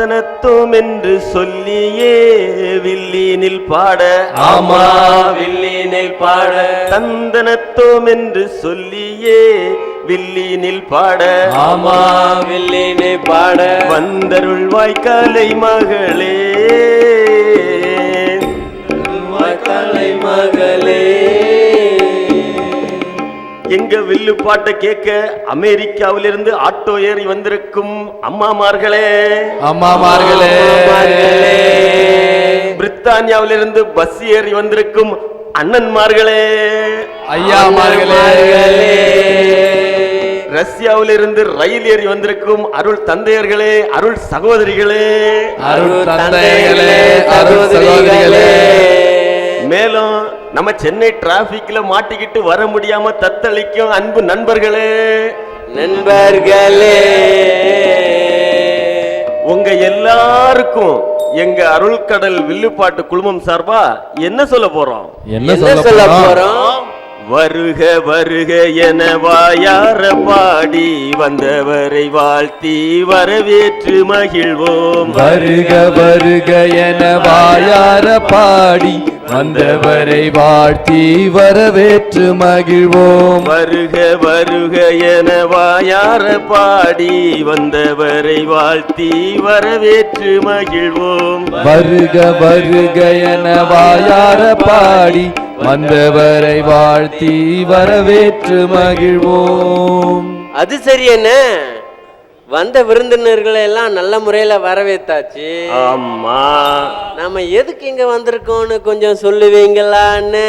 தந்தனத்தோம் என்று சொல்லியே வில்லினில் பாட. ஆமா. வில்லினில் பாட. தந்தனத்தோம் என்று சொல்லியே வில்லினில் பாட. ஆமா. வில்லினை பாட. வந்தருள் வாய்க்காலை மகளே. கலை மகளே. எங்க வில்லு பாட்டை கேட்க அமெரிக்காவிலிருந்து ஆட்டோ ஏறி வந்திருக்கும் அம்மாமார்களே. அம்மாமார்களே. மகளே பிரித்தானியாவிலிருந்து பஸ் ஏறி வந்திருக்கும் அண்ணன்மார்களே. ஐயாமார்களே. ரஷ்யாவிலிருந்து ரயில் ஏறி வந்திருக்கும் அருள் தந்தையர்களே அருள் சகோதரிகளே. அருள் தந்தைகளே அருள் சகோதரிகளே. மேலும் நம்ம சென்னை டிராபிக்ல மாட்டிக்கிட்டு வர முடியாம தத்தளிக்கும் அன்பு நண்பர்களே. நண்பர்களே. உங்க எல்லாருக்கும் எங்க அருள்கடல் வில்லுப்பாட்டு குழுமம் சார்பா என்ன சொல்ல போறோம்? என்ன சொல்ல போறோம்? வருக வருக என வாயார பாடி வந்தவரை வாழ்த்தி வரவேற்று மகிழ்வோம். வருக வருக என வாயார பாடி வந்தவரை வாழ்த்தி வரவேற்று மகிழ்வோம். வருக வருக என வாயார பாடி வந்தவரை வாழ்த்தி வரவேற்று மகிழ்வோம். வருக வருக என வாயார பாடி வந்தவரை வாழ்த்தி வரவேற்று மகிழ்வோம். அது சரி என்ன? வந்த விருந்தினர்களை எல்லாம் நல்ல முறையில வரவேத்தாச்சு. ஆமா. நாம எதுக்கு இங்க வந்திருக்கோம்னு கொஞ்சம் சொல்லுவீங்களான்னு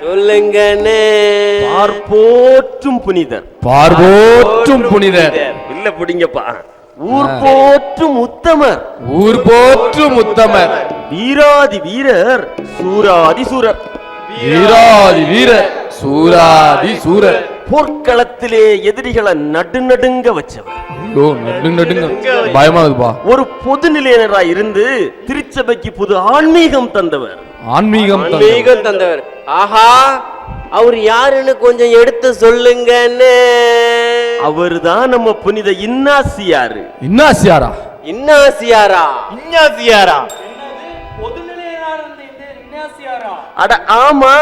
சொல்லுங்கண்ணே. பார்ப்போற்றும் புனிதர். பார்வோற்றும் புனிதர். இல்ல பிடிங்கப்பா. ஊர் போற்றும் உத்தமர் ஊர் போற்றும் உத்தமர் வீராதி வீரர் சூராதி சூரர். வீராதி வீரர் சூராதி சூரர். போர்க்களத்திலே எதிரிகளை நடுநடுங்க வச்சவர். பயமாகுதுப்பா. ஒரு பொது நிலையினராய் இருந்து திருச்சபைக்கு புது ஆன்மீகம் தந்தவர். ஆன்மீகம் தந்தவர். ஆன்மீகம் தந்தவர். ஆஹா அவர் யாருன்னு கொஞ்சம் எடுத்து சொல்லுங்கன்னு. அவர்தான் நம்ம புனித இன்னாசியாரு. இன்னாசியாரா? இன்னாசியாரா? இஞ்ஞாசியாரா அட ஆமா.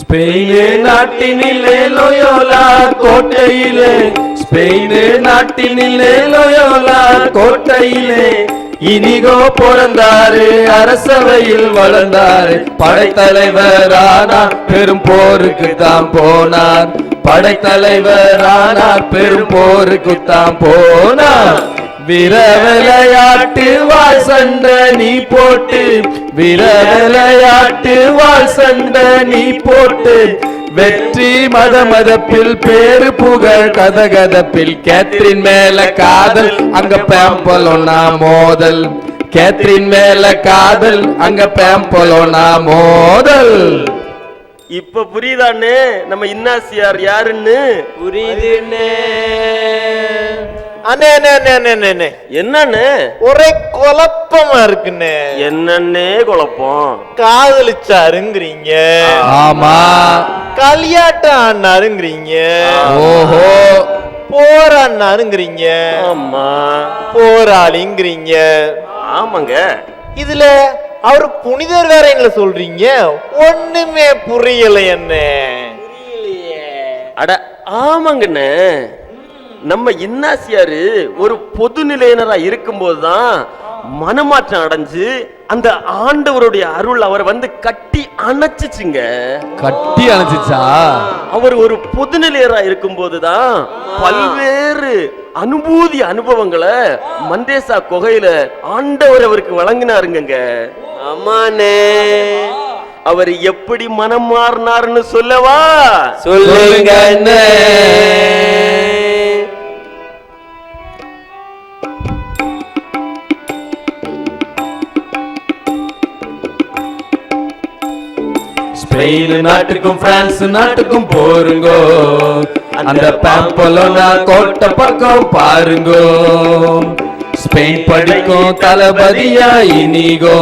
ஸ்பெயினு நாட்டினிலே லோயோலா கோட்டையிலே ஸ்பெயின் நாட்டினிலே லோயோலா கோட்டையிலே இனிகோ பிறந்தாரு அரசவையில் வளர்ந்தாரு. படைத்தலைவரானார் பெரும் போருக்கு தான் போனார். படைத்தலைவரானார் பெரும் போருக்கு தான் போனார். வீர வாழ் சண்ட நீ போட்டு வீர வாழ் சண்ட நீ போட்டு வெற்றி மத மதப்பில் பேரு புகழ் கதகதப்பில் கேத்ரின் மேல காதல் அங்க பேம்பலோனா மோதல். கேத்ரின் மேல காதல் அங்க பேம்பலோனா மோதல். இப்ப புரியுதானே நம்ம இன்னாசியார் யாருன்னு? புரியுதுண்ணே. அண்ணே என்னன்னு ஒரே குழப்பமா இருக்குண்ணே. என்னன்னே குழப்பம்? காதலிச்சாருங்கிறீங்க. ஆமா. கல்யாட்டம் ஆனாருங்கிறீங்க ஓஹோ. போராடினாருங்கிறீங்க ஆமா. போராளிங்கிறீங்க. ஆமாங்க. இதுல அவர் புனிதர் வேற எங்களை சொல்றீங்க. ஒண்ணுமே புரியல என்ன அட ஆமாங்கண்ணே. நம்ம இன்னாசியாரு ஒரு பொது நிலையினரா இருக்கும்போதுதான் மனமாற்றம் அடைஞ்சு அந்த ஆண்டவருடைய அருள் அவரை வந்து கட்டி அணைச்சிச்சுங்க. கட்டி அணைச்சிச்சா? அவர் ஒரு பொதுநிலையரா இருக்கும்போதுதான் பல்வேறு அனுபூதி அனுபவங்களை மந்தேசா குகையில ஆண்டவர் அவருக்கு வழங்கினாருங்க ஆமாண்ணே. அவர் எப்படி மனம் மாறினார்னு சொல்லவா? சொல்லுங்கண்ணே ஸ்பெயின் நாட்டுக்கும் பிரான்ஸ் நாட்டுக்கும் போருங்கோ. அந்த பாம்பலோனா கோட்டை பக்கம் பாருங்கோ. ஸ்பெயின் படிக்கும் தளபதியா இனிகோ.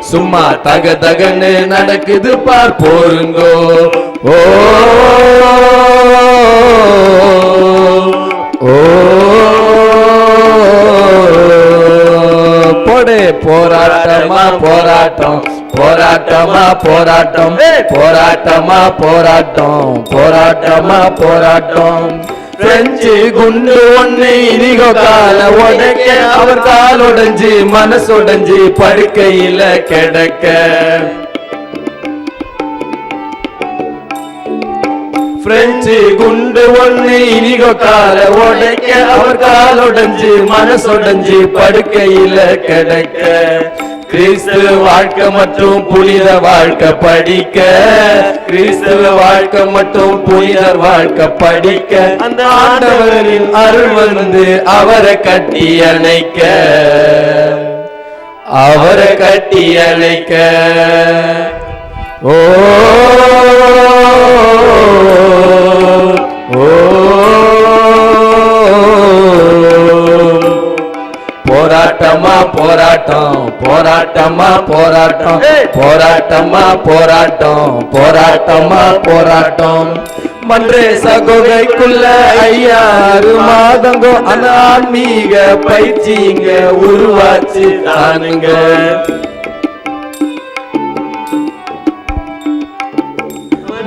சும்மா தக தகன்னு நடக்குது பார் போருங்கோ. ஓ ஓ. போடு போராட்டமா போராட்டம். போராட்டமா போராட்டம். போராட்டமா போராட்டம். போராட்டமா போராட்டம். பிரெஞ்சு குண்டு ஒண்ணு இனிகோ கால உடைக்க. அவர் கால் உடைஞ்சு மனசு உடைஞ்சு படுக்கையில கிடக்க. பிரெஞ்சு குண்டு ஒண்ணு இனிகோ கால உடைக்க. அவர் கால் உடைஞ்சு மனசுடைஞ்சு படுக்கையில கிடக்க. கிறிஸ்துவ வாழ்க்கை மற்றும் புனித வாழ்க்கை படிக்க கிறிஸ்துவ வாழ்க்கை மற்றும் புனிதர் வாழ்க்கை படிக்க அந்த ஆண்டவரின் அருள் வந்து அவரை கட்டி அணைக்க அவரை கட்டி அணைக்க ஓ ஓ போராட்டமா போராட்டம் போராட்டமா போராட்டம் போராட்டமா போராட்டம் போராட்டமா போராட்டம். மன்றே சகோகைக்குள்ள ஐயாறு மாதங்கோ அந்த ஆன்மீக பயிற்சி இங்க உருவாச்சு தானுங்க.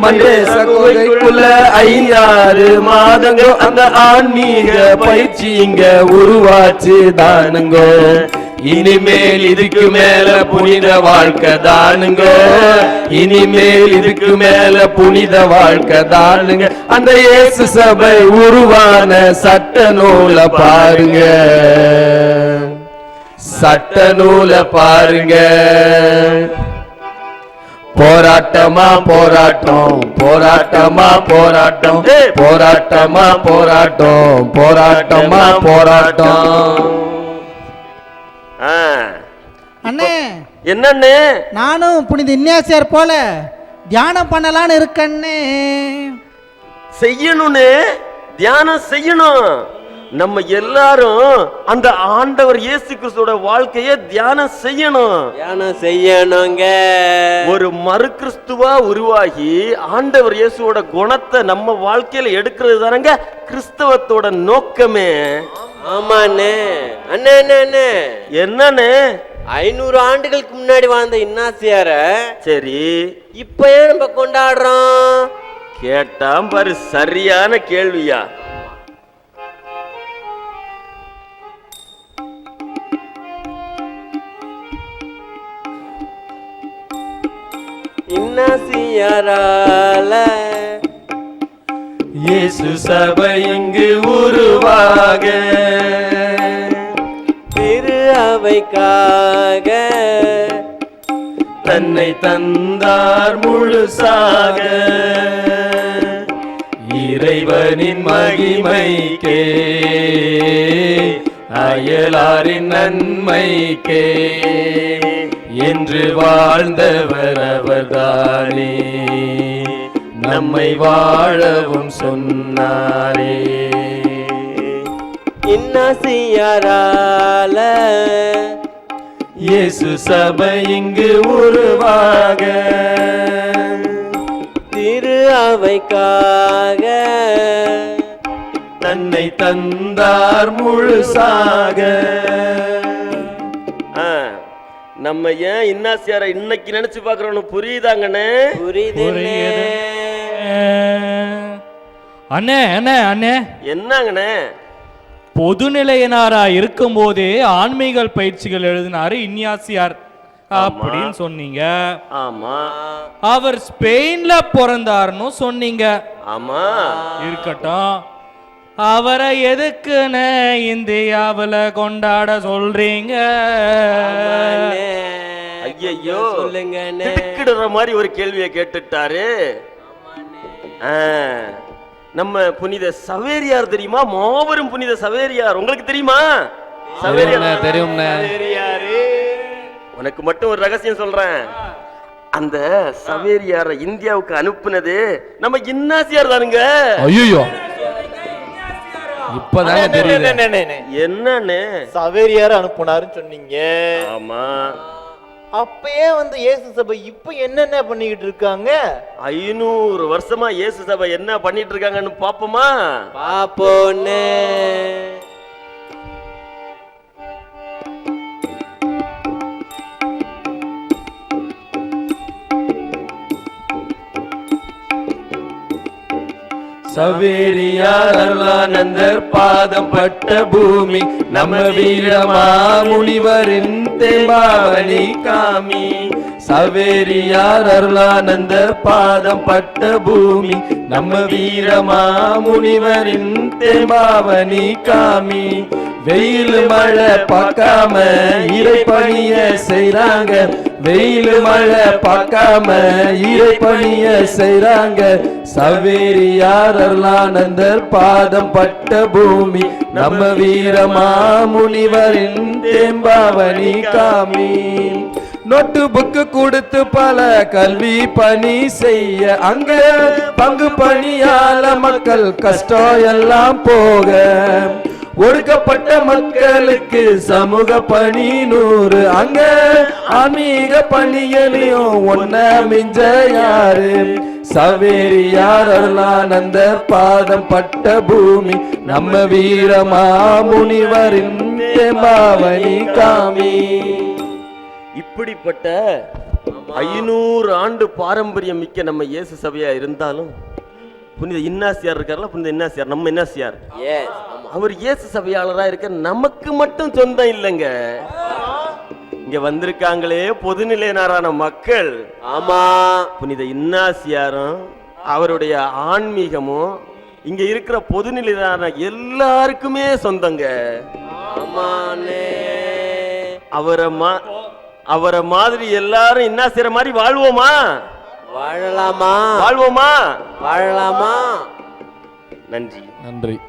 மண்டேச கோயிலுக்குள்ள ஐயாறு மாதங்கோ அந்த ஆன்மீக பயிற்சி இங்க உருவாச்சு தானுங்கோ. இனிமேல் இதுக்கு மேல புனித வாழ்க்கை தானுங்க. இனிமேல் இதுக்கு மேல புனித வாழ்க்கை தானுங்க. அந்த இயேசு சபை உருவான சட்ட நூலை பாருங்க. சட்ட நூலை பாருங்க. போராட்டமா போராட்டம் போராட்டமா போராட்டம் போராட்டமா போராட்டம் போராட்டமா போராட்டம். ஆ, அண்ணே. என்னண்ணே? நானும் புனித இன்யாசியார் போல தியானம் பண்ணலான்னு இருக்கண்ணே. செய்யணும்னு தியானம் செய்யணும். நம்ம எல்லாரும் அந்த ஆண்டவர் இயேசு கிறிஸ்துவோட வாழ்க்கைய தியானம் செய்யணும். தியானம் செய்யணுங்க. ஒரு மறு கிறிஸ்துவா உருவாகி ஆண்டவர் இயேசுவோட குணத்தை நம்ம வாழ்க்கையில எடுக்கிறது தானங்க? கிறிஸ்தவத்தோட நோக்கமே. ஆமா அண்ணே அண்ணே அண்ணே. என்னன்னு ஐநூறு ஆண்டுகளுக்கு முன்னாடி வாழ்ந்த இன்னாசியார சரி. இப்ப ஏன் நம்ம கொண்டாடுறோம். கேட்டாம் பாரு சரியான கேள்வியா. இன்னாசியாரால. இயேசு சபை இங்கு உருவாக. திரு அவைக்காக. தன்னை தந்தார் முழுசாக. இறைவனின் மகிமைக்கே. அயலாரின் நன்மைக்கே. என்று வாழ்ந்தவர் அவர்தானே. நம்மை வாழவும் சொன்னாரே. இன்னாசியாரால இயேசு சபை இங்கு உருவாக. திரு அவைக்காக தன்னை தந்தார் முழுசாக. நம்ம ஏன் இன்னாசியார இன்னைக்கு நினைச்சு பாக்குறோம்னு புரியுதாங்கண்ணே? புரியுது அண்ணே. அண்ணே அண்ணே என்னங்கண்ணே? பொதுநிலையினாரா இருக்கும்போதே ஆன்மீக பயிற்சிகள் எழுதினாரு இன்யாசியார் அப்படின்னு சொன்னீங்க. ஆமா. அவர் ஸ்பெயின்ல பிறந்தாருன்னு சொன்னீங்க. ஆமா. இருக்கட்டும். அவரை எதுக்குன்னு இந்தியாவுல கொண்டாட சொல்றீங்க? ஐயையோ. சொல்லுங்க. திடுக்கிடுற மாதிரி ஒரு கேள்வியை கேட்டுட்டாரு. ஆ, நம்ம புனித சவேரியார் தெரியுமா? மாபெரும் புனித சவேரியார். உங்களுக்கு தெரியுமா? சவேரியார். சவேரியாரு. உனக்கு மட்டும் ஒரு ரகசியம் சொல்றேன். அந்த சவேரியார இந்தியாவுக்கு அனுப்புனது நம்ம இன்னாசியார் தானுங்க. ஐயோ இப்பதாங்க தெரியுது. என்னன்னு சவேரியார் அனுப்புனாருன்னு சொன்னீங்க. ஆமா. அப்பயே வந்து இயேசு சபை இப்ப என்னென்ன பண்ணிக்கிட்டு இருக்காங்க? ஐநூறு வருஷமா இயேசு சபை என்ன பண்ணிட்டு இருக்காங்கன்னு பாப்போமா? பாப்போன்னு சவேரியார் அருளானந்தர் பாதம் பட்ட பூமி. நம்ம வீரமா முனிவரின் தேம்பாவணி காமி. சவேரியார் அருளானந்தர் பாதம் பட்ட பூமி. நம்ம வீரமா முனிவரின் தேம்பாவணி காமி. வெயில் மழை பார்க்காம இறைப்பணிய செய்றாங்க. வெயில் மழை பார்க்காம இறைப்பணிய செய்றாங்க. சவேரியார் அருளானந்தர் பாதம் பட்ட பூமி நம்ம வீரமா முனிவரின் தேம்பாவணி காமி. நோட்டு புக்கு கொடுத்து பல கல்வி பணி செய்ய அங்க பங்கு பணியால மக்கள் கஷ்டம் எல்லாம் போக. ஒடுக்கப்பட்ட மக்களுக்கு சமூக பணி நூறு. அங்க அமீக பணிகளையும் ஒன்ன மிஞ்ச யாரு? சவேரியார் அருளானந்த பாதம் பட்ட பூமி. நம்ம வீரமா முனிவரின் தேம்பாவணி காமி. இப்படிப்பட்ட ஐநூறு ஆண்டு பாரம்பரியம் மிக்க நம்ம இயேசு சபையா இருந்தாலும் புனித இன்னாசியார் இருக்கார்ல புனித இன்னாசியார் நம்ம இன்னாசியார். அவர் இயேசு சபையாளரா இருக்க நமக்கு மட்டும் சொந்தம் இல்லைங்க. இங்க வந்திருக்காங்களே பொதுநிலையினரான மக்கள். ஆமா. புனித இன்னாசியாரும் அவருடைய ஆன்மீகமும் இங்க இருக்கிற பொதுநிலையினரான எல்லாருக்குமே சொந்தங்க. அவரை மா அவரை மாதிரி எல்லாரும் இன்னாசியர மாதிரி வாழ்வோமா? வாழலாமா? வாழ்வோமா? வாழலாமா? நன்றி. நன்றி